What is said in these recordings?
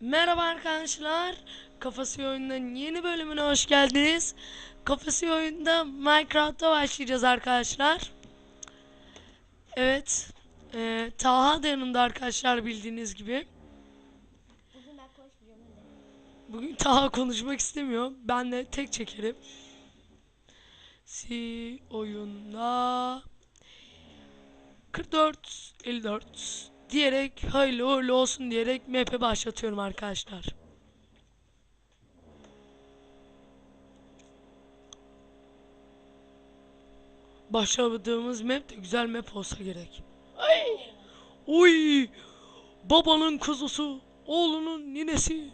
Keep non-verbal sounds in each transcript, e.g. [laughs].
Merhaba arkadaşlar. Kafası oyundan yeni bölümüne hoş geldiniz. Kafası oyunda Minecraft'ta başlayacağız arkadaşlar. Evet. E, Taha da yanımda arkadaşlar bildiğiniz gibi. Bugün ben konuşmayacağım öyle. Bugün Taha konuşmak istemiyor. Ben de tek çekerim. Si oyunda 44 54 diyerek hayırlı uğurlu olsun diyerek map'e başlatıyorum arkadaşlar. Başladığımız map de güzel map olsa gerek. Ay! Oy! Babanın kuzusu, oğlunun ninesi.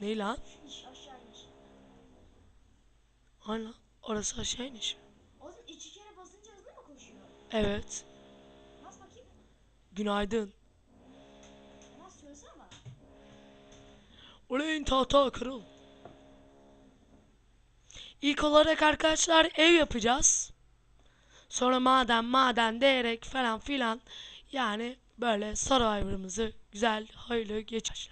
Arkada şurada Aynen. Orası aşağı iniş. Oğlum iki kere basınca hızlı mı koşuyor? Evet. Bas bakayım. Günaydın. Bas söylesene bana. Ulan tahta kırıl. İlk olarak arkadaşlar ev yapacağız. Sonra maden maden diyerek falan filan. Yani böyle Survivor'ımızı güzel hayırlı geçer.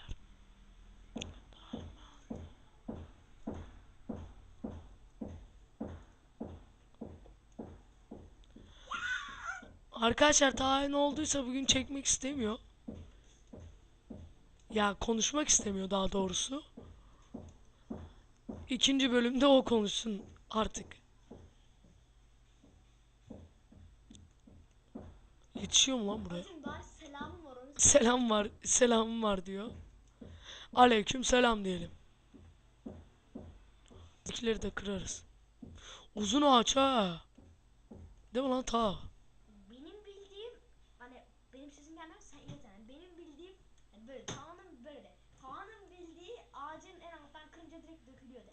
Arkadaşlar tayin olduysa bugün çekmek istemiyor. Ya konuşmak istemiyor daha doğrusu. İkinci bölümde o konuşsun artık. Yetişiyor mu lan buraya? Selamım var. Selam var, selamım var diyor. Aleyküm selam diyelim. İkileri de kırarız. Uzun ağaç ha. Değil mi lan ta? Benim bildiğim hani benim sesim gelmez sen ilet yani. Benim bildiğim hani böyle Kaan'ın böyle. Kaan'ın bildiği ağacın en alttan kırınca direkt dökülüyor de.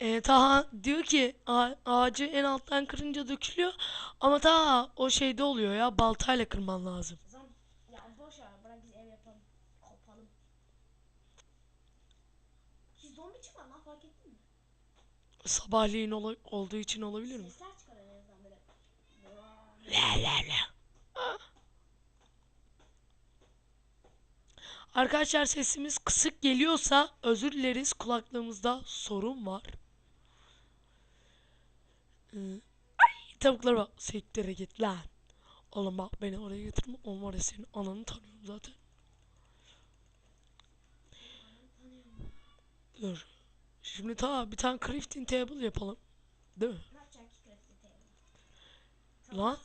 Ee, Taha diyor ki "A- ağacı en alttan kırınca dökülüyor ama Taha o şeyde oluyor ya baltayla kırman lazım. O zaman ya boş ver bırak biz ev yapalım. Kopalım. Hiç zombi çıkmadı lan fark ettin mi? Sabahleyin ola- olduğu için olabilir mi? Sesler çıkar en azından böyle. Arkadaşlar sesimiz kısık geliyorsa özür dileriz kulaklığımızda sorun var. Ay tavuklara bak sektere git lan. Oğlum bak beni oraya getirme. Oğlum var ya senin ananı tanıyorum zaten. Dur. Şimdi ta bir tane crafting table yapalım. Değil mi? Lan.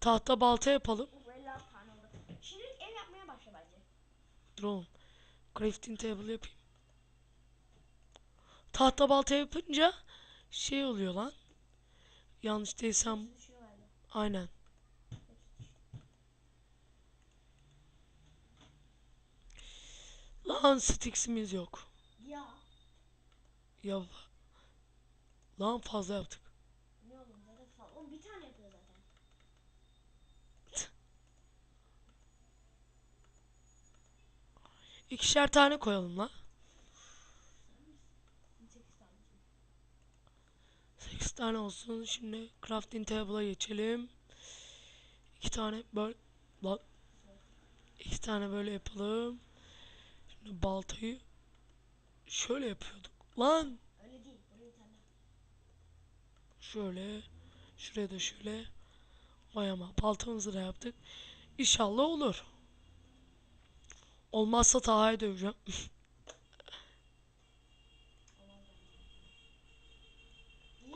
Tahta balta yapalım. Bu 50 tane oldu. Şimdi ev yapmaya başla bence. Dur oğlum. Crafting table yapayım. Tahta balta yapınca şey oluyor lan. Yanlış değilsem aynen. Lan sticks'imiz yok. Ya. Ya lan fazla yaptık. Ne oğlum zaten falan. Oğlum bir tane yapıyor zaten. İkişer tane koyalım lan. Tane olsun. Şimdi crafting table'a geçelim. İki tane böyle iki tane böyle yapalım. Şimdi baltayı şöyle yapıyorduk. Lan Öyle değil. Şöyle şuraya da şöyle. Vay ama baltamızı da yaptık. İnşallah olur. Olmazsa Taha'ya döveceğim. [laughs]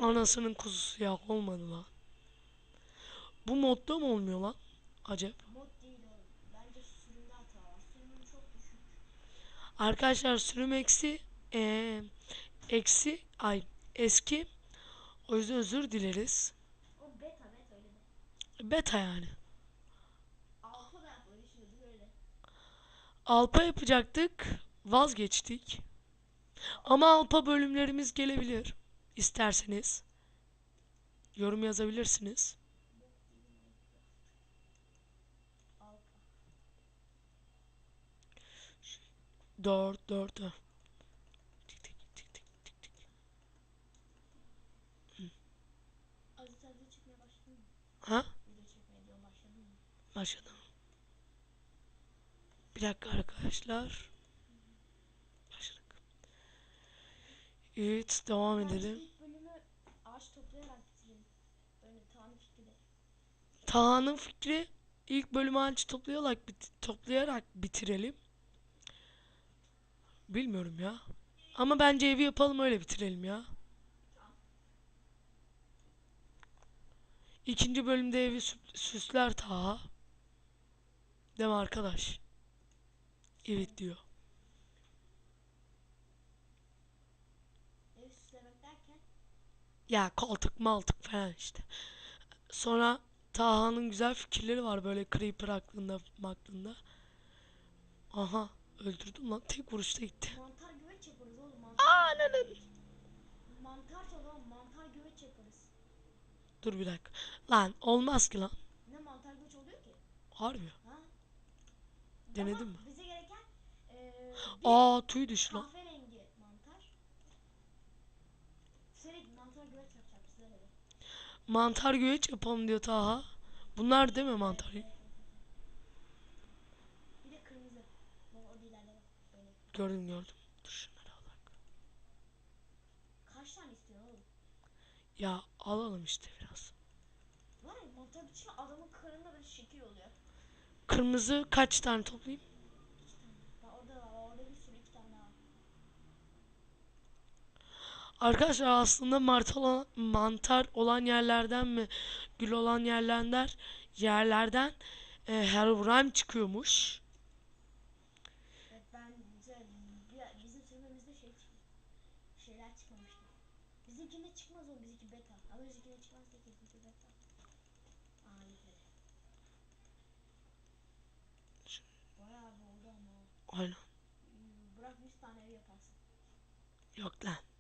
Anasının kuzusu ya olmadı lan. Bu modda mı olmuyor lan? Acep. Arkadaşlar sürüm eksi eee, eksi ay eski. O yüzden özür dileriz. O beta beta öyle. Beta yani. Alfa da öyle. Alpa yapacaktık. Vazgeçtik. Ama Alpa bölümlerimiz gelebilir. İsterseniz. Yorum yazabilirsiniz. Alfa. 4 4 Tik tik tik tik tik tik. Hı. çekmeye başladın mı? Ha? Başladım. Bir dakika arkadaşlar. Evet devam edelim. bölümü ağaç toplayarak bitirelim. Böyle Tanrı fikri de. Taha'nın fikri ilk bölümü ağaç toplayarak, bit- toplayarak bitirelim. Bilmiyorum ya. Ama bence evi yapalım öyle bitirelim ya. İkinci bölümde evi sü- süsler Taha. Değil mi arkadaş? Evet diyor. Ev süslemek derken Ya koltuk maltuk falan işte. Sonra Taha'nın güzel fikirleri var böyle Creeper aklında aklında. Aha öldürdüm lan tek vuruşta gitti. mantar güveç yaparız oğlum. Mantar. Ananın. Mantar çalalım mantar güveç yaparız. Dur bir dakika. Lan olmaz ki lan. Ne mantar güveç oluyor ki? Harbi. Ha? Denedin Ama mi? Bize gereken bir Aa tüy düş lan. kahverengi mantar. Sürekli mantar güveç yapacağım size de. Mantar güveç yapalım diyor Taha. Bunlar değil mi mantar? Bir de kırmızı. Gördüm gördüm. Dur şunları alak. Kaç tane istiyorsun oğlum? Ya alalım işte biraz. Var ya mantar bıçağı adamın karnında böyle şekil oluyor. Kırmızı kaç tane toplayayım? İki tane. Bak orada var. Orada bir sürü iki tane daha var. Arkadaşlar aslında olan, mantar olan yerlerden mi gül olan yerlerden yerlerden e, Herobrine çıkıyormuş. Evet bence bizim şey çıkmış. Şeyler çıkmamıştı. Bizimkinde çıkmaz o bizimki beta. Ama bizimkinde çıkmazsa kesinlikle beta. Aa gitmedi. Bayağı bir oldu ama. Aynen. Bırak 100 tane ev yaparsın. Yok lan.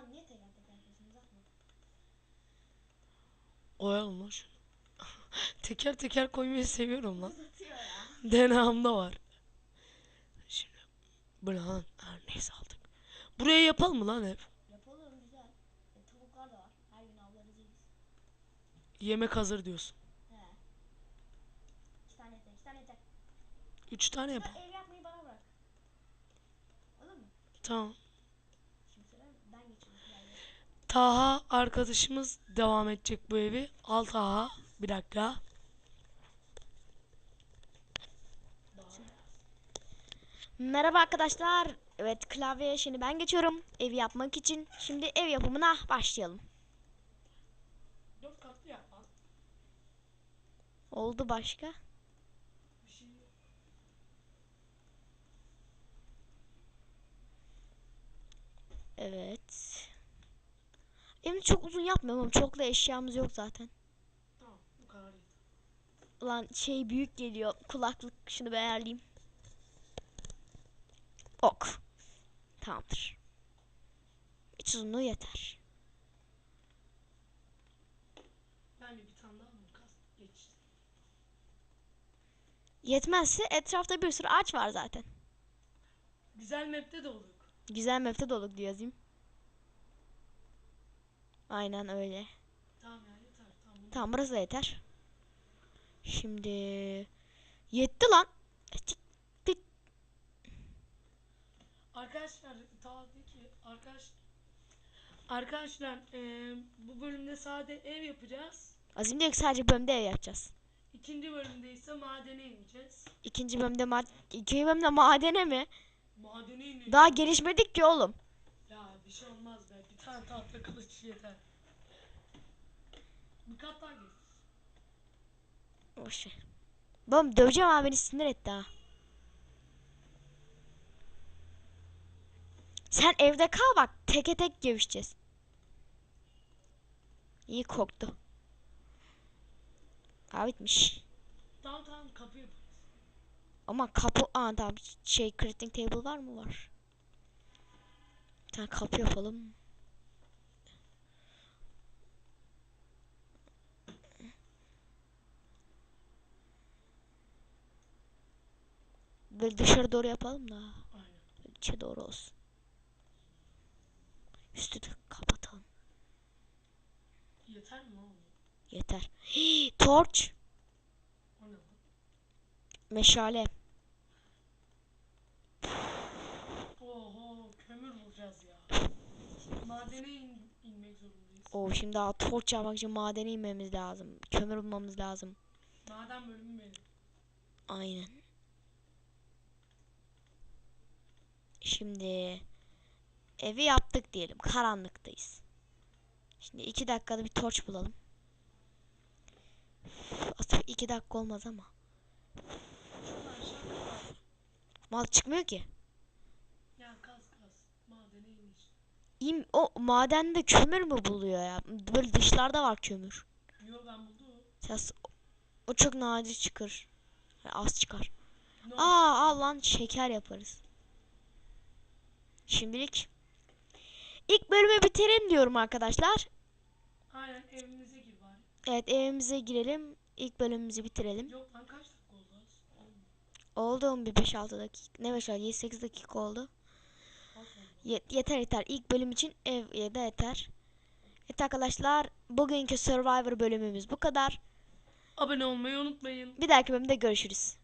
Aman niye teker teker yapıyorsun uzatma. Koyalım lan şunu. [laughs] teker teker koymayı seviyorum lan. DNA'mda var. Şimdi bu ne lan? Ha, neyse aldık. Buraya yapalım mı lan ev? Yapalım güzel. E, tavuklar da var. Her gün yeriz. Yemek hazır diyorsun. He. İki tane yeter. iki tane yeter. Üç tane yapalım. ev yapmayı bana bırak. Olur mu? Tamam. Şimdi sıra ben geçiyorum. ileride. Taha arkadaşımız devam edecek bu evi. Al Taha. Bir dakika. Merhaba arkadaşlar. Evet klavyeye şimdi ben geçiyorum. Ev yapmak için. Şimdi ev yapımına başlayalım. Dört katlı yap lan. Oldu başka? Bir şey yok. Evet. Evini çok uzun yapmıyorum ama çok da eşyamız yok zaten. Tamam bu kadar yeter. Ulan şey büyük geliyor. Kulaklık şunu bir ayarlayayım. Ok. Tamamdır. İç uzunluğu yeter. Bir tane daha. Yetmezse etrafta bir sürü ağaç var zaten. Güzel map'te de olduk. Güzel map'te doluk diye yazayım. Aynen öyle. Tamam ya yeter. Tamam. Tamam burası da yeter. Şimdi yetti lan. Tik, tik. Arkadaşlar dedi ki arkadaş Arkadaşlar eee, bu bölümde sade ev yapacağız. Azim diyor ki sadece bölümde ev yapacağız. İkinci bölümde ise madene ineceğiz. İkinci bölümde ma ikinci bölümde madene mi? Madene ineceğiz. Daha gelişmedik ki oğlum. Bir şey olmaz be. Bir tane tahta kılıç yeter. Bir kat daha gelir. Boş ver. Babam döveceğim abi beni sinir etti ha. Sen evde kal bak teke tek gevişeceğiz. İyi korktu. Ha bitmiş. Tamam tamam kapı yaparız. Ama kapı aa tamam şey crafting table var mı var? Bir tane kapı yapalım. Böyle dışarı doğru yapalım da Aynen. içe doğru olsun. Üstü de kapatalım. Yeter mi oğlum? Yeter. Hii, torç. O ne? Meşale. Oho kömür bulacağız ya. Şimdi madene in- inmek zorundayız. Oo şimdi daha torç yapmak için madene inmemiz lazım. Kömür bulmamız lazım. Maden bölümü benim. Aynen. Şimdi evi yaptık diyelim. Karanlıktayız. Şimdi iki dakikada bir torç bulalım. Aslında iki dakika olmaz ama. Mal çıkmıyor ki. Ya kaz kaz. Madene in işte. İm, o madende kömür mü buluyor ya? Böyle dışlarda var kömür. Yo ben buldum. Ses, o çok nadir çıkar. Yani az çıkar. Ne Aa al lan şeker yaparız. Şimdilik ilk bölümü bitirelim diyorum arkadaşlar. Aynen evimize gir bari. Evet evimize girelim. İlk bölümümüzü bitirelim. Yok lan kaç dakika oldu. Oldu mu bir 5-6 dakika. Ne 5 7-8 dakika oldu. Yeter yeter. İlk bölüm için ev de yeter. Evet arkadaşlar bugünkü Survivor bölümümüz bu kadar. Abone olmayı unutmayın. Bir dahaki bölümde görüşürüz.